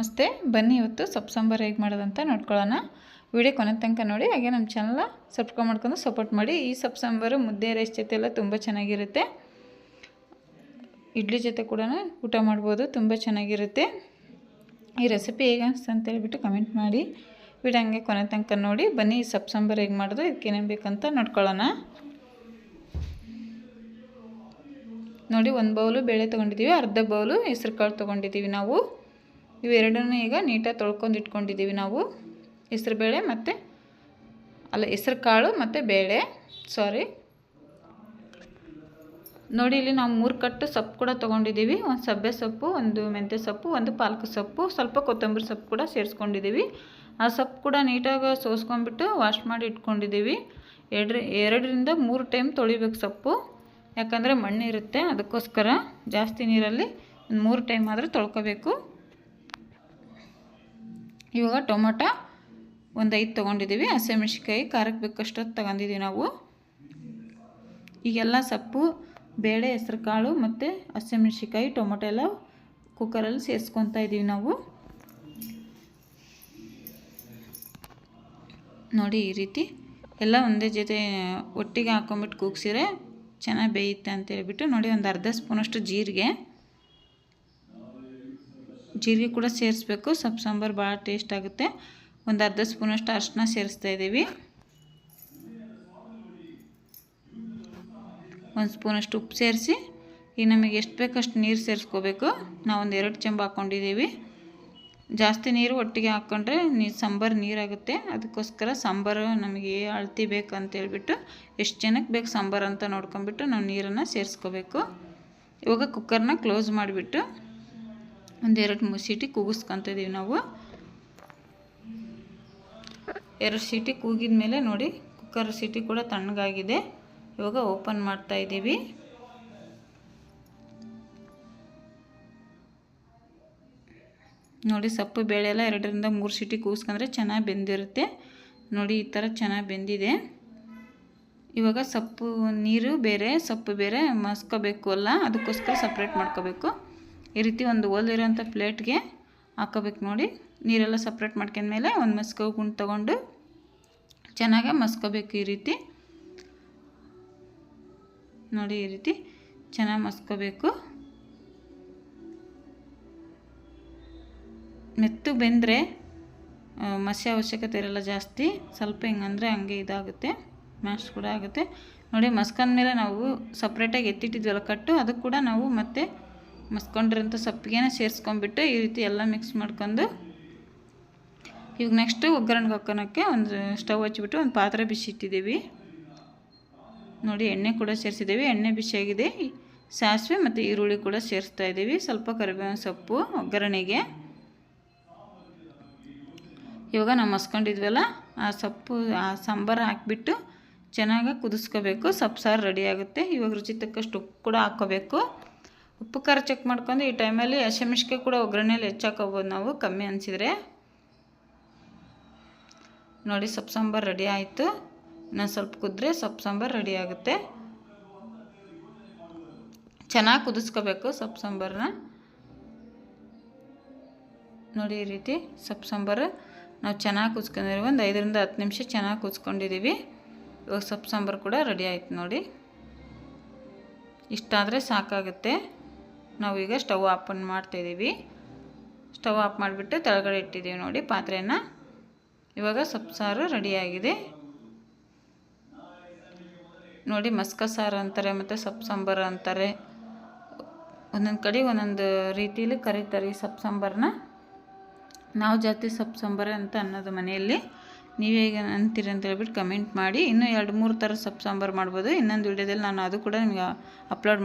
ನಮಸ್ತೆ. ಬನ್ನಿ ಇವತ್ತು ಸೊಪ್ಪು ಸಾಂಬಾರು ಹೇಗೆ ಮಾಡೋದಂತ ನೋಡ್ಕೊಳ್ಳೋಣ. ವಿಡಿಯೋ ಕೊನೆ ತನಕ ನೋಡಿ, ಹಾಗೆ ನಮ್ಮ ಚಾನಲ್ನ ಸಬ್ಸ್ಕ್ರೈಬ್ ಮಾಡ್ಕೊಂಡು ಸಪೋರ್ಟ್ ಮಾಡಿ. ಈ ಸೊಪ್ಪು ಸಾಂಬಾರು ಮುದ್ದೆ ರೈಸ್ ಜೊತೆ ಎಲ್ಲ ತುಂಬ ಚೆನ್ನಾಗಿರುತ್ತೆ. ಇಡ್ಲಿ ಜೊತೆ ಕೂಡ ಊಟ ಮಾಡ್ಬೋದು, ತುಂಬ ಚೆನ್ನಾಗಿರುತ್ತೆ. ಈ ರೆಸಿಪಿ ಹೇಗೆ ಅಂತ ಹೇಳ್ಬಿಟ್ಟು ಕಮೆಂಟ್ ಮಾಡಿ. ವಿಡಿಯೋ ಹಂಗೆ ಕೊನೆ ತನಕ ನೋಡಿ, ಬನ್ನಿ ಈ ಸೊಪ್ಪು ಸಾಂಬಾರು ಹೇಗೆ ಮಾಡೋದು, ಇದಕ್ಕೆ ಏನೇನು ಬೇಕಂತ ನೋಡ್ಕೊಳ್ಳೋಣ. ನೋಡಿ, ಒಂದು ಬೌಲು ಬೇಳೆ ತೊಗೊಂಡಿದ್ದೀವಿ ಅರ್ಧ ಬೌಲು ಹೆಸ್ರು ಕಾಳು ತೊಗೊಂಡಿದ್ದೀವಿ ನಾವು. ಇವೆರಡನ್ನೂ ಈಗ ನೀಟಾಗಿ ತೊಳ್ಕೊಂಡು ಇಟ್ಕೊಂಡಿದ್ದೀವಿ ನಾವು. ಹೆಸ್ರು ಬೇಳೆ ಮತ್ತು ಅಲ್ಲ, ಹೆಸ್ರು ಕಾಳು ಮತ್ತು ಬೇಳೆ. ಸಾರಿ ನೋಡಿ, ಇಲ್ಲಿ ನಾವು ಮೂರು ಕಟ್ಟು ಸೊಪ್ಪು ಕೂಡ ತೊಗೊಂಡಿದ್ದೀವಿ. ಒಂದು ಸಬ್ಬೆ ಸೊಪ್ಪು, ಒಂದು ಮೆಂತ್ಯ ಸೊಪ್ಪು, ಒಂದು ಪಾಲಕ್ ಸೊಪ್ಪು, ಸ್ವಲ್ಪ ಕೊತ್ತಂಬರಿ ಸೊಪ್ಪು ಕೂಡ ಸೇರಿಸ್ಕೊಂಡಿದ್ದೀವಿ. ಆ ಸೊಪ್ಪು ಕೂಡ ನೀಟಾಗಿ ಸೋಸ್ಕೊಂಡ್ಬಿಟ್ಟು ವಾಶ್ ಮಾಡಿ ಇಟ್ಕೊಂಡಿದ್ದೀವಿ. ಎರಡು, ಎರಡರಿಂದ ಮೂರು ಟೈಮ್ ತೊಳಿಬೇಕು ಸೊಪ್ಪು. ಯಾಕಂದರೆ ಮಣ್ಣಿರುತ್ತೆ ಅದಕ್ಕೋಸ್ಕರ ಜಾಸ್ತಿ ನೀರಲ್ಲಿ ಒಂದು ಮೂರು ಟೈಮ್ ಆದರೂ ತೊಳ್ಕೊಬೇಕು. ಇವಾಗ ಟೊಮೊಟೊ ಒಂದು ಐದು ತೊಗೊಂಡಿದ್ದೀವಿ ಹಸಿಮೆಣ್ಸಿಕಾಯಿ ಖಾರಕ್ಕೆ ಬೇಕಷ್ಟೊತ್ತು ತಗೊಂಡಿದ್ದೀವಿ ನಾವು. ಈಗೆಲ್ಲ ಸೊಪ್ಪು, ಬೇಳೆ ಹೆಸ್ರು ಕಾಳು ಮತ್ತು ಹಸಿಮೆಣ್ಸಿಕಾಯಿ ಟೊಮೊಟೊ ಎಲ್ಲ ಕುಕ್ಕರಲ್ಲಿ ಸೇರಿಸ್ಕೊತಾ ಇದ್ದೀವಿ ನಾವು. ನೋಡಿ ಈ ರೀತಿ ಎಲ್ಲ ಒಂದೇ ಜೊತೆ ಒಟ್ಟಿಗೆ ಹಾಕೊಂಬಿಟ್ಟು ಕೂಗ್ಸಿದ್ರೆ ಚೆನ್ನಾಗಿ ಬೇಯುತ್ತೆ ಅಂತ ಹೇಳ್ಬಿಟ್ಟು ನೋಡಿ ಒಂದು ಅರ್ಧ ಸ್ಪೂನಷ್ಟು ಜೀರಿಗೆ. ಜೀರಿಗೆ ಕೂಡ ಸೇರಿಸ್ಬೇಕು. ಸೊಪ್ಪು ಸಾಂಬಾರು ಭಾಳ ಟೇಸ್ಟ್ ಆಗುತ್ತೆ. ಒಂದು ಅರ್ಧ ಸ್ಪೂನಷ್ಟು ಅರ್ಶಿನ ಸೇರಿಸ್ತಾ ಇದ್ದೀವಿ. ಒಂದು ಸ್ಪೂನಷ್ಟು ಉಪ್ಪು ಸೇರಿಸಿ ಈಗ ನಮಗೆ ಎಷ್ಟು ಬೇಕಷ್ಟು ನೀರು ಸೇರಿಸ್ಕೋಬೇಕು. ನಾವೊಂದು ಎರಡು ಚೆಂಬು ಹಾಕ್ಕೊಂಡಿದ್ದೀವಿ ಜಾಸ್ತಿ ನೀರು ಒಟ್ಟಿಗೆ ಹಾಕ್ಕೊಂಡ್ರೆ ನೀ, ಸಾಂಬಾರು ನೀರಾಗುತ್ತೆ. ಅದಕ್ಕೋಸ್ಕರ ಸಾಂಬಾರು ನಮಗೆ ಅಳತಿ ಬೇಕು ಅಂತೇಳ್ಬಿಟ್ಟು ಎಷ್ಟು ಜನಕ್ಕೆ ಬೇಕು ಸಾಂಬಾರು ಅಂತ ನೋಡ್ಕೊಂಬಿಟ್ಟು ನಾವು ನೀರನ್ನು ಸೇರಿಸ್ಕೋಬೇಕು. ಇವಾಗ ಕುಕ್ಕರ್ನ ಕ್ಲೋಸ್ ಮಾಡಿಬಿಟ್ಟು ಒಂದೆರಡು ಮೂರು ಸೀಟಿ ಕೂಗಿಸ್ಕೊತಿದ್ದೀವಿ ನಾವು. ಎರಡು ಸೀಟಿ ಕೂಗಿದ ಮೇಲೆ ನೋಡಿ ಕುಕ್ಕರ್ ಸೀಟಿ ಕೂಡ ತಣ್ಣಗಾಗಿದೆ. ಇವಾಗ ಓಪನ್ ಮಾಡ್ತಾ ಇದ್ದೀವಿ. ನೋಡಿ, ಸೊಪ್ಪು ಬೇಳೆ ಎಲ್ಲ ಎರಡರಿಂದ ಮೂರು ಸೀಟಿ ಕೂಗಿಸ್ಕೊಂಡ್ರೆ ಚೆನ್ನಾಗಿ ಬೆಂದಿರುತ್ತೆ. ನೋಡಿ, ಈ ಥರ ಚೆನ್ನಾಗಿ ಬೆಂದಿದೆ. ಇವಾಗ ಸೊಪ್ಪು, ನೀರು ಬೇರೆ, ಸೊಪ್ಪು ಬೇರೆ ಮಸ್ಕೋಬೇಕು ಅಲ್ಲ, ಅದಕ್ಕೋಸ್ಕರ ಸಪ್ರೇಟ್ ಮಾಡ್ಕೋಬೇಕು. ಈ ರೀತಿ ಒಂದು ಓಲಿರೋಂಥ ಪ್ಲೇಟ್ಗೆ ಹಾಕೋಬೇಕು ನೋಡಿ. ನೀರೆಲ್ಲ ಸಪ್ರೇಟ್ ಮಾಡ್ಕೊಂಡ್ಮೇಲೆ ಒಂದು ಮಸ್ಕೋ ಗುಂಡು ತೊಗೊಂಡು ಚೆನ್ನಾಗೆ ಮಸ್ಕೋಬೇಕು ಈ ರೀತಿ. ನೋಡಿ ಈ ರೀತಿ ಚೆನ್ನಾಗಿ ಮಸ್ಕೋಬೇಕು. ಮೆತ್ತು ಬೆಂದರೆ ಮಸಿ ಅವಶ್ಯಕತೆ ಇರಲ್ಲ ಜಾಸ್ತಿ. ಸ್ವಲ್ಪ ಹಿಂಗಂದರೆ ಹಂಗೆ ಇದಾಗುತ್ತೆ, ಮ್ಯಾಶ್ ಕೂಡ ಆಗುತ್ತೆ. ನೋಡಿ ಮಸ್ಕಂದ ಮೇಲೆ ನಾವು ಸಪ್ರೇಟಾಗಿ ಎತ್ತಿಟ್ಟಿದ್ವಲ್ಲ ಕಟ್ಟು, ಅದಕ್ಕೆ ಕೂಡ ನಾವು ಮತ್ತೆ ಮಸ್ಕೊಂಡಿರೋಂಥ ಸೊಪ್ಪಿಗೆನ ಸೇರಿಸ್ಕೊಂಡ್ಬಿಟ್ಟು ಈ ರೀತಿ ಎಲ್ಲ ಮಿಕ್ಸ್ ಮಾಡ್ಕೊಂಡು ಇವಾಗ ನೆಕ್ಸ್ಟು ಒಗ್ಗರಣೆಗೆ ಹಾಕೋಣಕ್ಕೆ ಒಂದು ಸ್ಟವ್ ಹಚ್ಚಿಬಿಟ್ಟು ಒಂದು ಪಾತ್ರೆ ಬಿಸಿ ಇಟ್ಟಿದ್ದೀವಿ. ನೋಡಿ ಎಣ್ಣೆ ಕೂಡ ಸೇರಿಸಿದ್ದೀವಿ. ಎಣ್ಣೆ ಬಿಸಿಯಾಗಿದೆ ಸಾಸಿವೆ ಮತ್ತು ಈರುಳ್ಳಿ ಕೂಡ ಸೇರಿಸ್ತಾ ಇದ್ದೀವಿ. ಸ್ವಲ್ಪ ಕರಿಬೇವಿನ ಸೊಪ್ಪು ಒಗ್ಗರಣೆಗೆ. ಇವಾಗ ನಾವು ಮಸ್ಕೊಂಡಿದ್ವಲ್ಲ, ಆ ಸೊಪ್ಪು, ಆ ಸಾಂಬಾರು ಹಾಕಿಬಿಟ್ಟು ಚೆನ್ನಾಗಿ ಕುದಿಸ್ಕೋಬೇಕು. ಸೊಪ್ಪು ಸಾರು ರೆಡಿ ಆಗುತ್ತೆ. ಇವಾಗ ರುಚಿ ತಕ್ಕಷ್ಟು ಉಪ್ಪು ಕೂಡ ಹಾಕ್ಕೋಬೇಕು. ಉಪ್ಪು ಖಾರ ಚೆಕ್ ಮಾಡ್ಕೊಂಡು ಈ ಟೈಮಲ್ಲಿ ಹಸಿಮೆಣ್ಸಿಕಾಯಿ ಕೂಡ ಒಗ್ಗರಣೆಯಲ್ಲಿ ಹೆಚ್ಚಾಕೋಬೋದು ನಾವು, ಕಮ್ಮಿ ಅನಿಸಿದರೆ. ನೋಡಿ, ಸೊಪ್ಪು ಸಾಂಬಾರು ರೆಡಿ ಆಯಿತು. ಇನ್ನೊಂದು ಸ್ವಲ್ಪ ಕುದ್ರೆ ಸೊಪ್ಪು ಸಾಂಬಾರು ರೆಡಿ ಆಗುತ್ತೆ. ಚೆನ್ನಾಗಿ ಕುದಿಸ್ಕೋಬೇಕು ಸೊಪ್ಪು ಸಾಂಬಾರನ್ನ ನೋಡಿ, ಈ ರೀತಿ ಸೊಪ್ಪು ಸಾಂಬಾರು ನಾವು ಚೆನ್ನಾಗಿ ಕುಚ್ಕೊಂಡಿದ್ದೀವಿ ಒಂದು ಐದರಿಂದ ಹತ್ತು ನಿಮಿಷ ಚೆನ್ನಾಗಿ ಕುದಿಸ್ಕೊಂಡಿದ್ದೀವಿ. ಇವಾಗ ಸೊಪ್ಪು ಸಾಂಬಾರು ಕೂಡ ರೆಡಿ ಆಯಿತು ನೋಡಿ. ಇಷ್ಟಾದರೆ ಸಾಕಾಗುತ್ತೆ. ನಾವೀಗ ಸ್ಟವ್ ಆಪನ್ ಮಾಡ್ತಾಯಿದ್ದೀವಿ ಸ್ಟವ್ ಆಫ್ ಮಾಡಿಬಿಟ್ಟು ತೆಳಗಡೆ ಇಟ್ಟಿದ್ದೀವಿ ನೋಡಿ ಪಾತ್ರೆಯನ್ನು ಇವಾಗ ಸೊಪ್ಪು ಸಾರು ರೆಡಿಯಾಗಿದೆ ನೋಡಿ ಮಸ್ಕ ಸಾರು ಅಂತಾರೆ ಮತ್ತು ಸೊಪ್ಪು ಸಾಂಬಾರು ಅಂತಾರೆ. ಒಂದೊಂದು ಕಡೆ ಒಂದೊಂದು ರೀತಿಯಲ್ಲಿ ಕರೀತಾರೆ ಈ ಸೊಪ್ಪು ಸಾಂಬಾರನ್ನ ನಾವು ಜಾಸ್ತಿ ಸೊಪ್ಪು ಸಾಂಬಾರು ಅಂತ ಅನ್ನೋದು ಮನೆಯಲ್ಲಿ. ನೀವು ಈಗ ಅಂತೀರಿ ಅಂತ ಹೇಳ್ಬಿಟ್ಟು ಕಮೆಂಟ್ ಮಾಡಿ. ಇನ್ನೂ ಎರಡು ಮೂರು ಥರ ಸೊಪ್ಪು ಸಾಂಬಾರು ಮಾಡ್ಬೋದು. ಇನ್ನೊಂದು ವಿಡಿಯೋದಲ್ಲಿ ನಾನು ಅದು ಕೂಡ ನಿಮಗೆ ಅಪ್ಲೋಡ್